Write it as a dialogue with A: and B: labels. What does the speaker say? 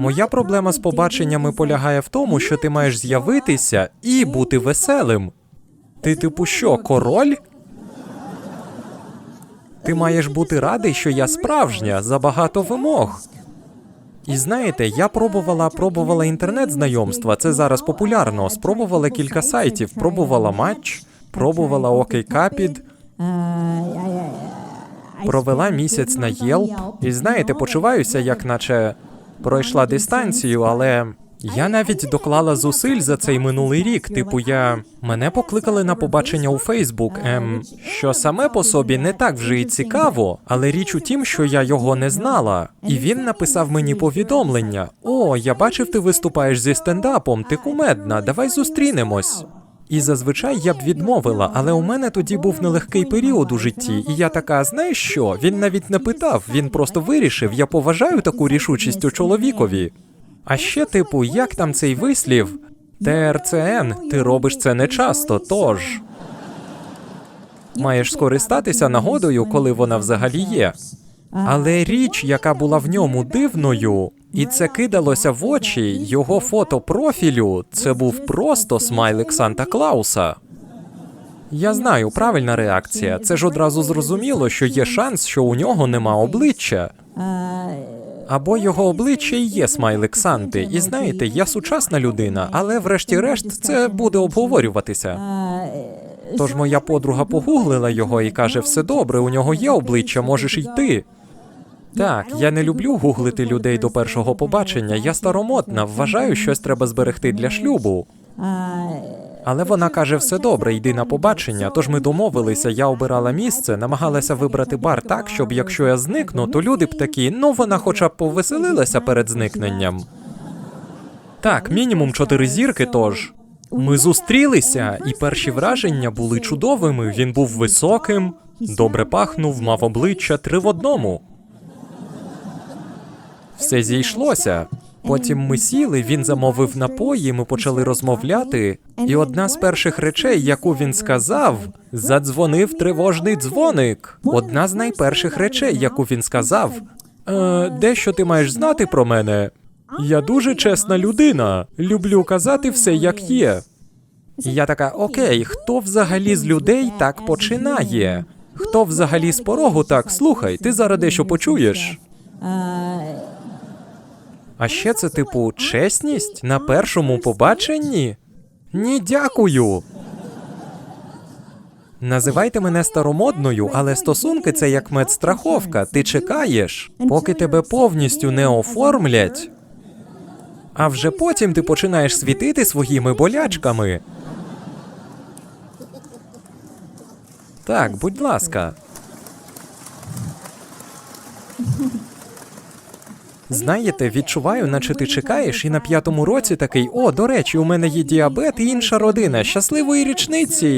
A: Моя проблема з побаченнями полягає в тому, що ти маєш з'явитися і бути веселим. Ти, типу, що, король? Ти маєш бути радий, що я справжня, забагато вимог. І знаєте, я пробувала, пробувала інтернет-знайомства. Це зараз популярно. Спробувала кілька сайтів, пробувала матч, пробувала OkCupid, провела місяць на Yelp. І знаєте, почуваюся, як наче пройшла дистанцію, але я навіть доклала зусиль за цей минулий рік. Типу, я мене покликали на побачення у Фейсбук. Ем, що саме по собі не так вже і цікаво, але річ у тім, що я його не знала. І він написав мені повідомлення: О, я бачив, ти виступаєш зі стендапом, ти кумедна, давай зустрінемось. І зазвичай я б відмовила, але у мене тоді був нелегкий період у житті, і я така, знаєш що? Він навіть не питав, він просто вирішив. Я поважаю таку рішучість у чоловікові. А ще, типу, як там цей вислів? ТРЦН, ти робиш це не часто, тож. Маєш скористатися нагодою, коли вона взагалі є. Але річ, яка була в ньому дивною, і це кидалося в очі його фото профілю, це був просто смайлик Санта Клауса. Я знаю, правильна реакція. Це ж одразу зрозуміло, що є шанс, що у нього нема обличчя. Або його обличчя і є смайлик Санти. І знаєте, я сучасна людина, але врешті-решт це буде обговорюватися. Тож моя подруга погуглила його і каже: все добре, у нього є обличчя, можеш йти. Так, я не люблю гуглити людей до першого побачення. Я старомодна, вважаю, щось треба зберегти для шлюбу. Але вона каже: все добре, йди на побачення. Тож ми домовилися, я обирала місце, намагалася вибрати бар так, щоб якщо я зникну, то люди б такі, ну вона хоча б повеселилася перед зникненням. Так, мінімум чотири зірки, тож. Ми зустрілися, і перші враження були чудовими. Він був високим, добре пахнув, мав обличчя три в одному. Все зійшлося. Потім ми сіли, він замовив напої, ми почали розмовляти. І одна з перших речей, яку він сказав, задзвонив тривожний дзвоник. Одна з найперших речей, яку він сказав. Е, дещо ти маєш знати про мене. Я дуже чесна людина. Люблю казати все як є. Я така: окей, хто взагалі з людей так починає? Хто взагалі з порогу так слухай, ти зараз дещо почуєш. А ще це, типу, чесність на першому побаченні? Ні, дякую. Називайте мене старомодною, але стосунки це як медстраховка. Ти чекаєш, поки тебе повністю не оформлять. А вже потім ти починаєш світити своїми болячками. Так, будь ласка. Знаєте, відчуваю, наче ти чекаєш, і на п'ятому році такий: о, до речі, у мене є діабет і інша родина. Щасливої річниці.